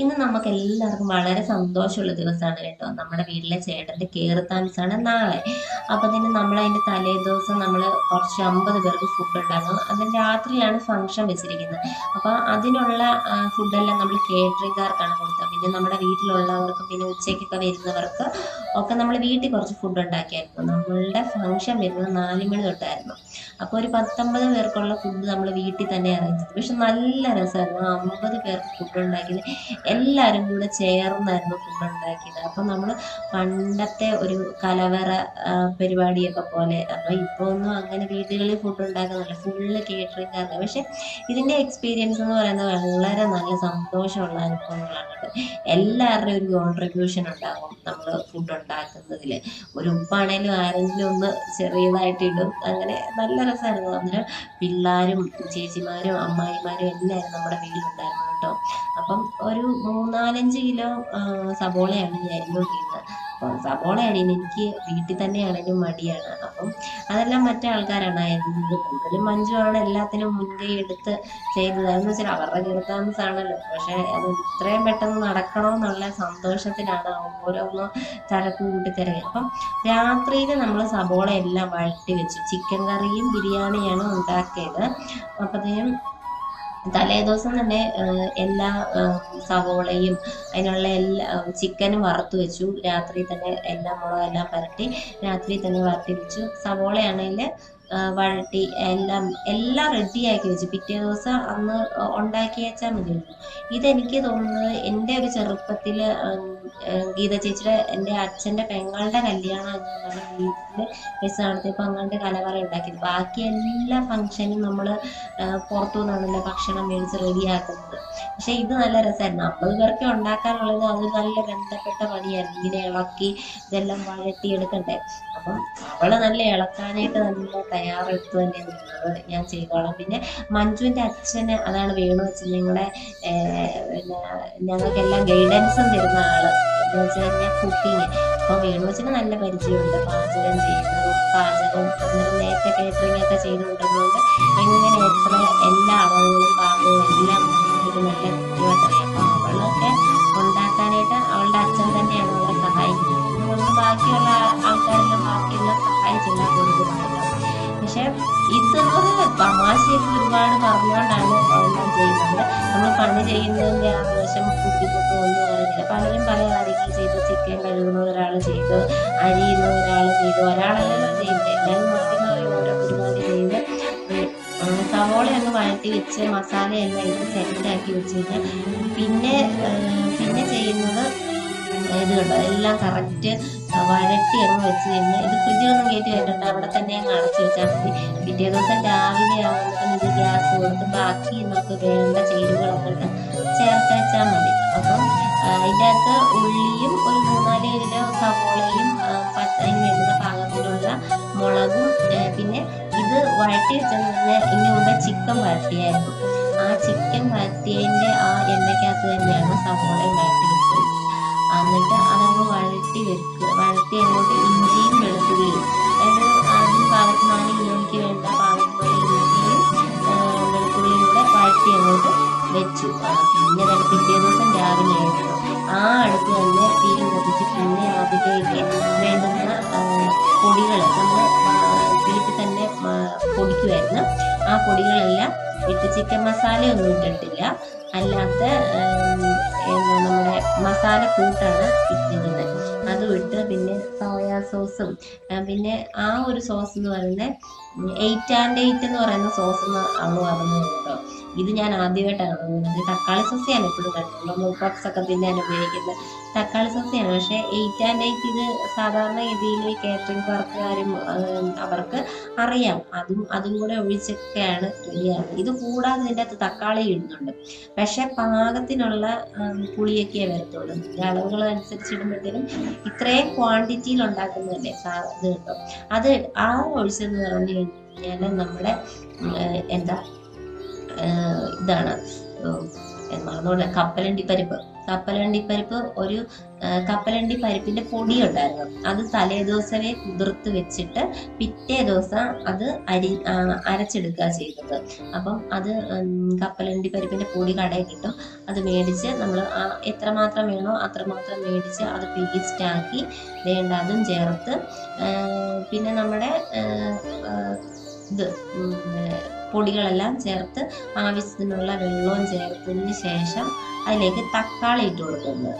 ഇന്ന് നമുക്ക് എല്ലാവർക്കും വളരെ സന്തോഷമുള്ള ദിവസമാണ് കേട്ടോ. നമ്മുടെ വീട്ടിലെ ചേട്ടന്റെ താമസമാണ് നാളെ. അപ്പോൾ തന്നെ നമ്മൾ തലേ ദിവസം നമ്മൾ കുറച്ച് അമ്പത് പേർക്ക് ഫുഡ് ഉണ്ടാക്കും അതിന് രാത്രിയിലാണ് ഫംഗ്ഷൻ വെച്ചിരിക്കുന്നത്. അപ്പോൾ അതിനുള്ള ഫുഡെല്ലാം നമ്മൾ കേറ്ററിംഗുകാർക്കാണ് കൊടുത്തത്. പിന്നെ നമ്മുടെ വീട്ടിലുള്ളവർക്ക് പിന്നെ ഉച്ചയ്ക്കൊക്കെ വരുന്നവർക്ക് ഒക്കെ നമ്മൾ വീട്ടിൽ കുറച്ച് ഫുഡ് ഉണ്ടാക്കിയായിരുന്നു. നമ്മളുടെ ഫംഗ്ഷൻ വരുന്നത് നാല് മണി തൊട്ടായിരുന്നു. അപ്പോൾ ഒരു പത്തൊമ്പത് പേർക്കുള്ള ഫുഡ് നമ്മൾ വീട്ടിൽ തന്നെ അറേഞ്ച് ചെയ്തു. പക്ഷെ നല്ല രസമായിരുന്നു. അമ്പത് പേർക്ക് ഫുഡ് ഉണ്ടാക്കിയത്. എല്ലാവരും കൂടെ ചേർന്നായിരുന്നു ഫുഡ് ഉണ്ടാക്കിയത്. അപ്പം നമ്മൾ പണ്ടത്തെ ഒരു കലവറ പരിപാടിയൊക്കെ പോലെ അപ്പോൾ ഇപ്പോൾ ഒന്നും അങ്ങനെ വീടുകളിൽ ഫുഡ് ഉണ്ടാക്കുന്നില്ല. ഫുള്ള് കേറ്ററിംഗ് ആണ് പക്ഷെ ഇതിന്റെ എക്സ്പീരിയൻസ് എന്ന് പറയുന്നത് വളരെ നല്ല സന്തോഷമുള്ള അനുഭവങ്ങളാണ്. എല്ലാവരുടെയും ഒരു കോൺട്രിബ്യൂഷൻ ഉണ്ടാകും നമ്മൾ ഫുഡ് ഉണ്ടാക്കുന്നതിൽ ഒരു ഉപ്പാണേലും ആരെങ്കിലും ഒന്ന് ചെറിയതായിട്ട് ഇടും. അങ്ങനെ നല്ല രസമായിരുന്നു അന്നേരം പിള്ളേരും ചേച്ചിമാരും അമ്മായിമാരും എല്ലാവരും നമ്മുടെ വീട്ടിലുണ്ടായിരുന്നു. കേട്ടോ. അപ്പം ഒരു മൂന്നാലഞ്ച് കിലോ സബോളയാണ് ഞാൻ അരിഞ്ഞുകൊണ്ടിരുന്നത് അപ്പം സബോള എനിക്ക് വീട്ടിൽ തന്നെയാണെങ്കിലും മടിയാണ്. അപ്പം അതെല്ലാം മറ്റേ ആൾക്കാരാണ് അരിഞ്ഞത് കൂടുതലും മഞ്ജുവാണ് എല്ലാത്തിനും മുൻകൈ എടുത്ത് ചെയ്തത്. എന്ന് വെച്ചാൽ അവരുടെ കീർത്താമസാണല്ലോ പക്ഷെ അത് ഇത്രയും പെട്ടെന്ന് നടക്കണമെന്നുള്ള സന്തോഷത്തിലാണ് ഓരോന്നും തലക്ക് കൂട്ടി തിരക്കി അപ്പം രാത്രിയിൽ നമ്മൾ സബോള എല്ലാം വഴറ്റി വെച്ചു ചിക്കൻ കറിയും ബിരിയാണിയാണ് ഉണ്ടാക്കിയത്. അപ്പോഴത്തേനും തലേ ദിവസം തന്നെ എല്ലാ സവോളയും അതിനുള്ള എല്ലാ ചിക്കനും വറുത്ത് വെച്ചു. രാത്രി തന്നെ എല്ലാം മുളകെല്ലാം പരട്ടി രാത്രി തന്നെ വറുത്തി വെച്ചു സവോളയാണെങ്കിൽ വഴട്ടി എല്ലാം എല്ലാം റെഡിയാക്കി വെച്ച്. പിറ്റേ ദിവസം അന്ന് ഉണ്ടാക്കി വെച്ചാൽ മതിയല്ലോ ഇതെനിക്ക് തോന്നുന്നത് എന്റെ ഒരു ചെറുപ്പത്തിൽ ഗീത ചേച്ചിയുടെ എന്റെ അച്ഛന്റെ പെങ്ങളുടെ കല്യാണം വീട്ടിൽ വെച്ച് നടത്തിയപ്പോൾ അങ്ങനത്തെ കലവറ ഉണ്ടാക്കിയത്. ബാക്കി എല്ലാ ഫംഗ്ഷനും നമ്മൾ പുറത്തു നിന്നാണല്ലോ ഭക്ഷണം മേടിച്ച് റെഡിയാക്കുന്നത് പക്ഷെ ഇത് നല്ല രസമായിരുന്നു. അമ്പത് പേർക്ക് ഉണ്ടാക്കാനുള്ളത് അത് നല്ല ബന്ധപ്പെട്ട പണിയായിരുന്നു. ഇങ്ങനെ ഇളക്കി ഇതെല്ലാം വഴറ്റി എടുക്കണ്ടേ അപ്പം അവൾ നല്ല ഇളക്കാനായിട്ട് നല്ല തയ്യാറെടുത്ത് തന്നെ നിന്നത്. ഞാൻ ചെയ്തോളാം. പിന്നെ മഞ്ജുവിന്റെ അച്ഛന് അതാണ് വേണു വെച്ച് നിങ്ങളെ ഞങ്ങൾക്കെല്ലാം ഗൈഡൻസും തരുന്ന ആൾ. എന്ന് വെച്ച് കഴിഞ്ഞാൽ കുക്കിങ് അപ്പൊ വേണു വെച്ചിന് നല്ല പരിചയമുണ്ട്. പാചകം ചെയ്യുന്നതും പാചകം അന്നേരം നേരത്തെ കേറ്ററിംഗ് ഒക്കെ ചെയ്തുകൊണ്ടിരുന്നതുകൊണ്ട് എങ്ങനെ എത്ര എല്ലാ അളവുകളും പാകവും എല്ലാം ഒരു നല്ല കുട്ടികളൊക്കെ അറിയാം അപ്പൊ അവളൊക്കെ ഉണ്ടാക്കാനായിട്ട് അവളുടെ അച്ഛൻ തന്നെയാണ് പക്ഷെ ഇതെന്ന് തമാശയൊക്കെ ഒരുപാട് പറഞ്ഞുകൊണ്ടാണ് എല്ലാം ചെയ്യുന്നത്. നമ്മൾ പണി ചെയ്യുന്നതിന്റെ ആവശ്യം ബുദ്ധിമുട്ടോ ഒന്നും അറിയില്ല പലരും പല കാര്യങ്ങൾ ചെയ്തു ചിക്കൻ കഴുകുന്ന ഒരാൾ ചെയ്തു അരിയുന്ന ഒരാൾ ചെയ്തു ഒരാളെല്ലാം ചെയ്യുന്നത്. എല്ലാവരും മാറി മാറി ഓരോ പരിപാടി ചെയ്ത് സവോള ഒന്ന് വഴറ്റി വെച്ച് മസാലയെല്ലാം ഇട്ട് സെറ്റാക്കി വെച്ച് കഴിഞ്ഞാൽ പിന്നെ പിന്നെ ചെയ്യുന്നത് ഇത് കണ്ടോ? എല്ലാം കറക്റ്റ് വഴറ്റി അങ്ങ് വെച്ച് കഴിഞ്ഞ് ഇത് ഫ്രിഡ്ജിലൊന്നും കയറ്റി വെക്കണ്ട. അവിടെ തന്നെ അങ്ങ് അടച്ചു വെച്ചാൽ മതി. പിറ്റേ ദിവസം രാവിലെ ആകുമ്പോഴത്തേക്കും ഇത് ഗ്യാസ് കൊടുത്ത് ബാക്കി നമുക്ക് വേണ്ട ചേരുവകളൊക്കെ ചേർത്ത് വെച്ചാൽ മതി. അപ്പം അതിന്റെ അകത്ത് ഉള്ളിയും ഒരു മൂന്നാൽ കിലോ സവോളയും അതിന് വേണ്ടുന്ന പാകത്തിലുള്ള മുളകും പിന്നെ ഇത് വഴട്ടി വെച്ചെന്ന് പറഞ്ഞാൽ ഇതിന് മുമ്പ് ചിക്കൻ വഴറ്റിയായിരുന്നു ആ ചിക്കൻ വഴറ്റിയതിന്റെ ആ എണ്ണയ്ക്കകത്ത് തന്നെയാണ് സവോളയും വഴറ്റി അതിലേക്ക് വേണ്ടുന്ന പൊടികൾ നമ്മൾ വീട്ടിൽ തന്നെ പൊടിക്കുമായിരുന്നു ആ പൊടികളെല്ലാം ഇട്ട് ചിക്കൻ മസാലയൊന്നും ഇട്ടിട്ടില്ല. അല്ലാത്ത നമ്മുടെ മസാല കൂട്ടാണ് ഇട്ടിരുന്നത്. അതും ഇട്ട് പിന്നെ സോയാ സോസും പിന്നെ ആ ഒരു സോസ് എന്ന് പറയുന്നത് എയ്റ്റ് ആൻഡ് എയ്റ്റ് എന്ന് പറയുന്ന സോസ് എന്ന് അവൾ പറഞ്ഞു കേട്ടോ ഇത് ഞാൻ ആദ്യമായിട്ടാണ് ഉപയോഗിക്കുന്നത് തക്കാളി സസ്യാണ് എപ്പോഴും നമ്മൾ പപ്സ് ഒക്കെ തിന്നാൻ ഉപയോഗിക്കുന്നത്. തക്കാളി സസ്യാണ്. പക്ഷേ എയ്റ്റ് ആൻഡ് എയ്റ്റ് ഇത് സാധാരണ രീതിയിൽ കാറ്ററിംഗ് വർക്കുകാരും അവർക്ക് അറിയാം. അതും അതും കൂടെ ഒഴിച്ചൊക്കെയാണ് റെഡിയാകുന്നത് ഇത് കൂടാതെ ഇതിന്റെ അകത്ത് തക്കാളി ഇടുന്നുണ്ട്. പക്ഷെ പാകത്തിനുള്ള പുളിയൊക്കെയേ പുളിയൊക്കെ വരത്തുള്ളൂ അളവുകൾ അനുസരിച്ച് ഇടുമ്പോഴത്തേനും ഇത്രയും ക്വാണ്ടിറ്റിയിൽ ഉണ്ടാക്കുന്നതല്ലേ ഇത് കേട്ടോ. അത് ആ ഒഴിച്ചെന്ന് പറഞ്ഞു കഴിഞ്ഞാൽ നമ്മുടെ എന്താ ഇതാണ്. മറന്നുകൊണ്ട് കപ്പലണ്ടി പരിപ്പ്. കപ്പലണ്ടി പരിപ്പ് ഒരു കപ്പലണ്ടി പരിപ്പിന്റെ പൊടി ഉണ്ടായിരുന്നു അത് തലേ ദിവസമേ കുതിർത്ത് വെച്ചിട്ട് പിറ്റേ ദിവസം അത് അരി അരച്ചെടുക്കുക ചെയ്തത്. അപ്പം അത് കപ്പലണ്ടി പരിപ്പിന്റെ പൊടി കടയിൽ കിട്ടും അത് മേടിച്ച് നമ്മൾ എത്രമാത്രം വേണോ അത്രമാത്രം മേടിച്ച് അത് പേസ്റ്റാക്കി വേണ്ട അതും ചേർത്ത് പിന്നെ നമ്മുടെ ഇത് പൊടികളെല്ലാം ചേർത്ത് ആവശ്യത്തിനുള്ള വെള്ളവും ചേർത്തതിന് ശേഷം അതിലേക്ക് തക്കാളി ഇട്ട് കൊടുക്കുന്നത്.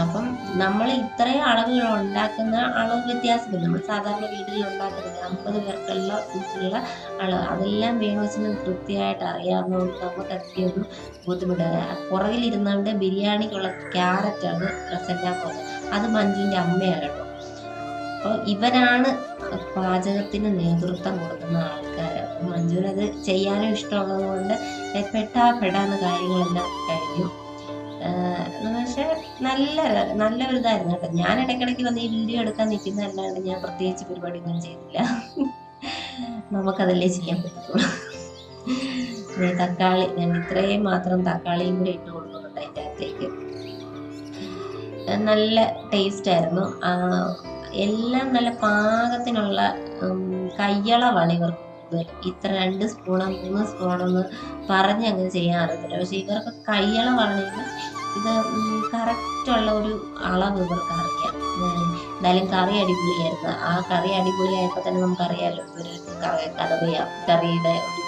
അപ്പം നമ്മൾ ഇത്രയും അളവുകൾ ഉണ്ടാക്കുന്ന അളവ് വ്യത്യാസമില്ല. നമ്മൾ സാധാരണ വീട്ടിൽ ഉണ്ടാക്കുന്നത് അമ്പത് പേർക്കുള്ള ഫുഡുള്ള അളവ്. അതെല്ലാം വേണോച്ചിന് കൃത്യമായിട്ട് അറിയാവുന്നതുകൊണ്ട് നമുക്ക് അത്രയൊന്നും ബുദ്ധിമുട്ടില്ല ബുദ്ധിമുട്ട് പുറകിലിരുന്നുകൊണ്ട് ബിരിയാണിക്കുള്ള ക്യാരറ്റാണ് പ്രസന്റാക്കുന്നത് അത് മഞ്ജുവിന്റെ അമ്മയാണ് കേട്ടോ. അപ്പോൾ ഇവരാണ് പാചകത്തിന് നേതൃത്വം കൊടുക്കുന്ന ആൾക്കാർ മഞ്ജുവിനത് ചെയ്യാനും ഇഷ്ടമുള്ളത് കൊണ്ട് പെട്ടാ പെടാന്ന് കാര്യങ്ങളെല്ലാം കഴിഞ്ഞു. പക്ഷെ നല്ല നല്ലൊരു ഇതായിരുന്നു കേട്ടോ. ഞാൻ ഇടയ്ക്കിടയ്ക്ക് വന്ന് ഈ വീഡിയോ എടുക്കാൻ നിൽക്കുന്നതല്ലാണ്ട് ഞാൻ പ്രത്യേകിച്ച് പരിപാടിയൊന്നും ചെയ്തില്ല. നമുക്കതല്ലേ ചെയ്യാൻ പറ്റത്തുള്ളൂ. തക്കാളി ഞാൻ ഇത്രയും മാത്രം തക്കാളിയും കൂടി ഇട്ട് കൊടുക്കുന്നുണ്ട് അതിന്റെ അകത്തേക്ക്. നല്ല ടേസ്റ്റ് ആയിരുന്നു. എല്ലാം നല്ല പാകത്തിനുള്ള കയ്യളവാണ് ഇവർക്ക്. ഇത്ര രണ്ട് സ്പൂണോ മൂന്ന് സ്പൂണൊന്ന് പറഞ്ഞ് അങ്ങ് ചെയ്യാൻ പക്ഷെ ഇവർക്ക് കയ്യളവാണെങ്കിൽ ഇത് കറക്റ്റുള്ള ഒരു അളവ് ഇവർക്ക് അറിയാം. എന്തായാലും കറി അടിപൊളിയായിരുന്നു. ആ കറി അടിപൊളിയായപ്പോൾ തന്നെ നമുക്കറിയാമല്ലോ ഇവർ കറി കറിയാം കറിയുടെ ഒരു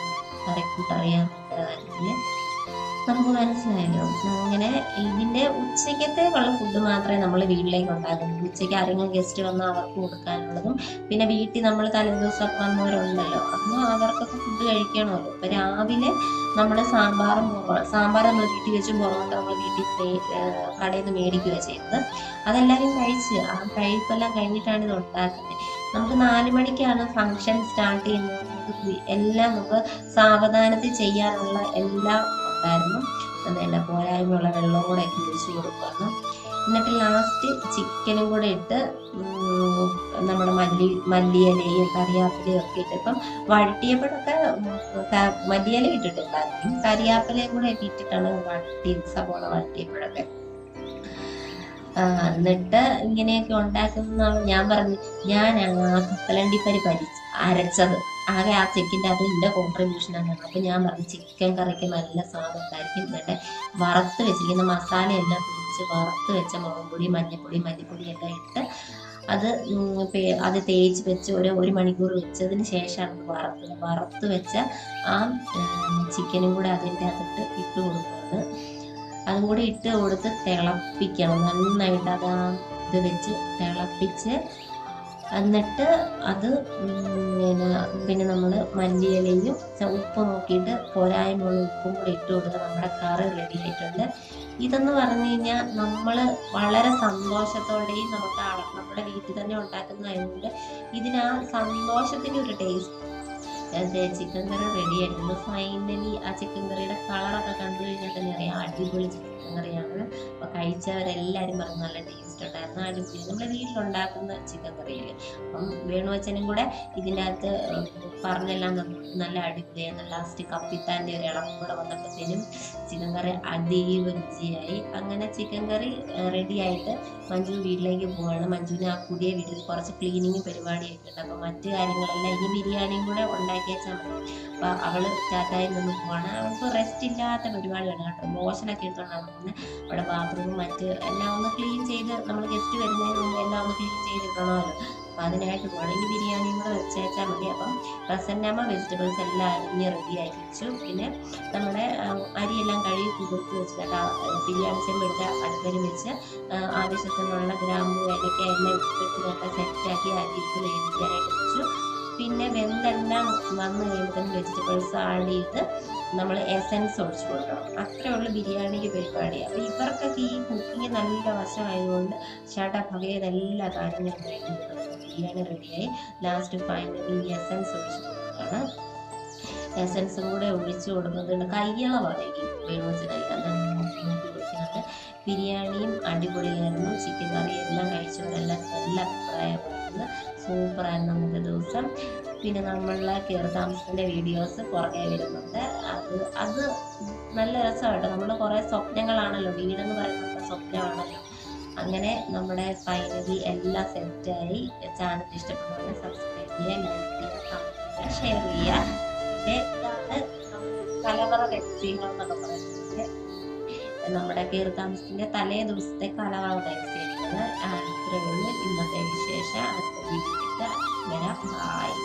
കറിക്കൂട്ടറിയാം കാര്യത്തിൽ നമുക്ക് മനസ്സിലായല്ലോ അങ്ങനെ ഇതിന്റെ ഉച്ചക്കത്തേക്കുള്ള ഫുഡ് മാത്രമേ നമ്മൾ വീട്ടിലേക്ക് ഉണ്ടാക്കുന്നുള്ളൂ. ഉച്ചയ്ക്ക് ആരെങ്കിലും ഗസ്റ്റ് വന്നാൽ അവർക്ക് കൊടുക്കാനുള്ളതും പിന്നെ വീട്ടിൽ നമ്മൾ തലേദിവസമൊക്കെ വന്നവരുണ്ടല്ലോ അപ്പോൾ അവർക്കൊക്കെ ഫുഡ് കഴിക്കണമല്ലോ. ഇപ്പൊ രാവിലെ നമ്മൾ സാമ്പാറും പൊറോ- സാമ്പാർ നമ്മൾ വീട്ടിൽ വെച്ചും പൊറോട്ട നമ്മൾ വീട്ടിൽ കടയിൽ നിന്ന് മേടിക്കുക ചെയ്യുന്നത്. അതെല്ലാവരും കഴിച്ച് ആ കഴിപ്പെല്ലാം കഴിഞ്ഞിട്ടാണ് ഇത് ഉണ്ടാക്കുന്നത്. നമുക്ക് നാല് മണിക്കാണ് ഫംഗ്ഷൻ സ്റ്റാർട്ട് ചെയ്യുന്നത്. എല്ലാം നമുക്ക് സാവധാനത്തിൽ ചെയ്യാനുള്ള എല്ലാം ഉണ്ടായിരുന്നു അതല്ല പോരായ്മയുള്ള വെള്ളവും കൂടെ ഒക്കെ കൊടുക്കുമായിരുന്നു എന്നിട്ട് ലാസ്റ്റ് ചിക്കനും കൂടെ ഇട്ട് നമ്മുടെ മല്ലി മല്ലിയിലയും കറിവേപ്പിലയും ഒക്കെ ഇട്ട് ഇപ്പം വഴട്ടിയപ്പോഴൊക്കെ മല്ലിയില ഇട്ടിട്ടുണ്ടായിരുന്നു കറിവേപ്പിലയും കൂടെ ഒക്കെ ഇട്ടിട്ടാണ് വഴട്ടി സവോള വഴട്ടിയപ്പോഴൊക്കെ എന്നിട്ട് ഇങ്ങനെയൊക്കെ ഉണ്ടാക്കുന്ന ഞാൻ പറഞ്ഞു ഞാൻ ആ കപ്പലണ്ടി പരി പരി അരച്ചത്. ആകെ ആ ചിക്കന്റെ അത് എന്റെ കോൺട്രിബ്യൂഷൻ ആണ്. അപ്പം ഞാൻ പറഞ്ഞു ചിക്കൻ കറിക്ക് നല്ല സ്വാദുണ്ടായിരിക്കും. എന്നിട്ട് വറുത്ത് വെച്ചിരിക്കുന്ന മസാലയെല്ലാം പിടിച്ച് വറുത്ത് വെച്ച മുളക് പൊടി മഞ്ഞൾപ്പൊടി മല്ലിപ്പൊടി എല്ലാം ഇട്ട് അത് അത് തേച്ച് വെച്ച് ഒരു ഒരു മണിക്കൂർ വെച്ചതിന് ശേഷമാണ് വറുത്തത്. വറുത്ത് വെച്ച ആ ചിക്കനും കൂടെ അതിന്റെ അകത്തിട്ട് ഇട്ട് കൊടുക്കുന്നത്. അതും കൂടി ഇട്ട് കൊടുത്ത് തിളപ്പിക്കണം. നന്നായിട്ട് അത് ഇത് വെച്ച് തിളപ്പിച്ച് എന്നിട്ട് അത് പിന്നെ പിന്നെ നമ്മൾ മല്ലിയിലയും ഉപ്പ് നോക്കിയിട്ട് പോരായ്മയുള്ള ഉപ്പും കൂടി ഇട്ട് കൊടുക്കുക നമ്മുടെ കറി റെഡി ആയിട്ടുണ്ട് ഇതെന്ന് പറഞ്ഞു കഴിഞ്ഞാൽ നമ്മൾ വളരെ സന്തോഷത്തോടെയും നമുക്ക് നമ്മുടെ വീട്ടിൽ തന്നെ ഉണ്ടാക്കുന്നതായതുകൊണ്ട് ഇതിന് ആ സന്തോഷത്തിന്റെ ഒരു ടേസ്റ്റ് ചിക്കൻ കറി റെഡി ആയിരുന്നു. ഫൈനലി ആ ചിക്കൻ കറിയുടെ കളറൊക്കെ കണ്ടു കഴിഞ്ഞാൽ തന്നെ അറിയാം. അടിപൊളി ചിക്കൻ കറിയാണ് അപ്പോൾ കഴിച്ചവരെല്ലാവരും പറഞ്ഞു നല്ല ടേസ്റ്റ് ഉണ്ടായിരുന്നു. അടിപൊളി. നമ്മുടെ വീട്ടിലുണ്ടാക്കുന്ന ചിക്കൻ കറിയിൽ അപ്പം വേണുവച്ചനും കൂടെ ഇതിന്റെ അകത്ത് പറഞ്ഞെല്ലാം നല്ല അടിപൊളിയായിരുന്നു. ലാസ്റ്റ് കപ്പിത്താന്റെ ഒരു ഇളം കൂടെ വന്നപ്പോഴത്തേനും ചിക്കൻ കറി അതീവ രുചിയായി. അങ്ങനെ ചിക്കൻ കറി റെഡിയായിട്ട് മഞ്ജു വീട്ടിലേക്ക് പോവാണ്. മഞ്ജുവിന് ആ പുതിയ വീട്ടിൽ കുറച്ച് ക്ലീനിങ് പരിപാടിയൊക്കെ ഉണ്ട്. അപ്പോൾ മറ്റു കാര്യങ്ങളെല്ലാം ഈ ബിരിയാണിയും കൂടെ ഉണ്ടാക്കി വെച്ചാൽ മതി. അപ്പോൾ അവൾ ടാറ്റായിൽ നിന്ന് പോവാണ്. അവൾക്ക് റെസ്റ്റ് ഇല്ലാത്ത പരിപാടിയാണ് കേട്ടോ. മോശനൊക്കെ എടുത്തോണ്ടാണ് പോകുന്നത്. അവിടെ ബാത്റൂം മറ്റ് എല്ലാം ഒന്ന് ക്ലീൻ ചെയ്ത് നമ്മൾ ഗസ്റ്റ് വരുന്നതിന് മുമ്പ് എല്ലാം ഒന്ന് ക്ലീൻ ചെയ്തിട്ടണമല്ലോ അപ്പം അതിനായിട്ട് പോകണം ബിരിയാണി കൂടെ വെച്ചേച്ചാൽ മതി. അപ്പം പ്രസന്നമ്മ വെജിറ്റബിൾസ് എല്ലാം അരിഞ്ഞ് റെഡി ആക്കി വെച്ചു. പിന്നെ നമ്മുടെ അരിയെല്ലാം കഴുകി കുതിർത്ത് വെച്ചിട്ട് ബിരിയാണി ചെമ്പ് അടുപ്പിൽ വെച്ച് ആവശ്യത്തിനുള്ള ഗ്രാമ്പു ഏലക്ക എല്ലാം ഇട്ടിട്ട് ഇതൊക്കെ സെറ്റാക്കി അരിയിട്ട് വേവിക്കാനായിട്ട് വെച്ചു. പിന്നെ വെന്തെല്ലാം വന്ന് കഴിയുമ്പോൾ വെജിറ്റബിൾസ് ആഡ് ചെയ്ത് നമ്മൾ എസൻസ് ഒഴിച്ചു കൊടുക്കണം. അത്രേ ഉള്ളൂ ബിരിയാണിക്ക് പരിപാടി. അപ്പോൾ ഇവർക്കൊക്കെ ഈ കുക്കിംഗ് നല്ല വശമായതുകൊണ്ട് ഷട ഭഗയത് എല്ലാ കാര്യങ്ങളും ബിരിയാണി റെഡിയായി ലാസ്റ്റ് ഫൈനലി എസൻസ് ഒഴിച്ചു കൊടുക്കുകയാണ് എസൻസും കൂടെ ഒഴിച്ചു കൊടുക്കുന്നത് അത് നോക്കി നോക്കി ഒഴിക്കുന്നുണ്ട് ബിരിയാണിയും അടിപൊളിയായിരുന്നു. ചിക്കൻ കറി എല്ലാം കഴിച്ചവരെല്ലാം നല്ല അഭിപ്രായമായിരുന്നു. സൂപ്പറായിരുന്നു നമുക്ക് ദിവസം. പിന്നെ നമ്മളെ കയറി താമസത്തിന്റെ വീഡിയോസ് പുറകെ വരുന്നുണ്ട്. അത് അത് നല്ല രസമായിട്ട് നമ്മൾ കുറേ സ്വപ്നങ്ങളാണല്ലോ വീടെന്ന് പറയുന്നത് സ്വപ്നമാണല്ലോ. അങ്ങനെ നമ്മുടെ ഫൈനലി എല്ലാം സെറ്റായി ചാനൽ ഇഷ്ടപ്പെടുന്നവരെ സബ്സ്ക്രൈബ് ചെയ്യുക ലൈക്ക് ചെയ്യുക ഷെയർ ചെയ്യുക കലവറ രഹസ്യങ്ങൾ എന്നൊക്കെ പറയുന്നത്. നമ്മുടെ കയറി താമസത്തിന്റെ തലേ ദിവസത്തെ കലവറ രഹസ്യങ്ങൾ ഇത്രയുള്ളൂ ഇന്നത്തെ വിശേഷം. അടുത്ത വീഡിയോ വരാം. ബായ്